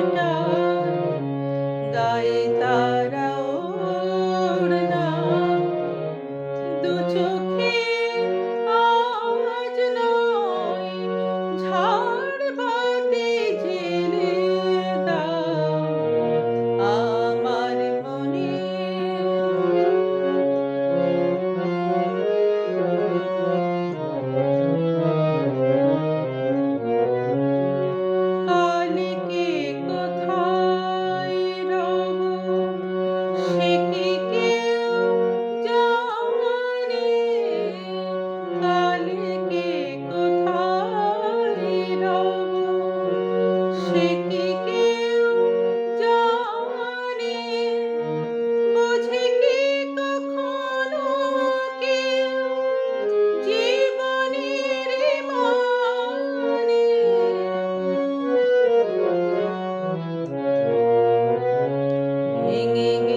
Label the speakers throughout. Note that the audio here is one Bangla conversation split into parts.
Speaker 1: you know. সে কি কেউ? জানে বোঝে কি কখনো কেউ? জীবনের মানে। ভেঙে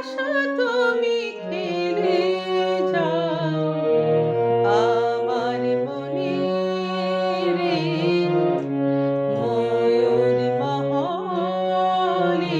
Speaker 1: আশা তুমি খেলে যাও। আমার মনে রে ময়ূর মহলে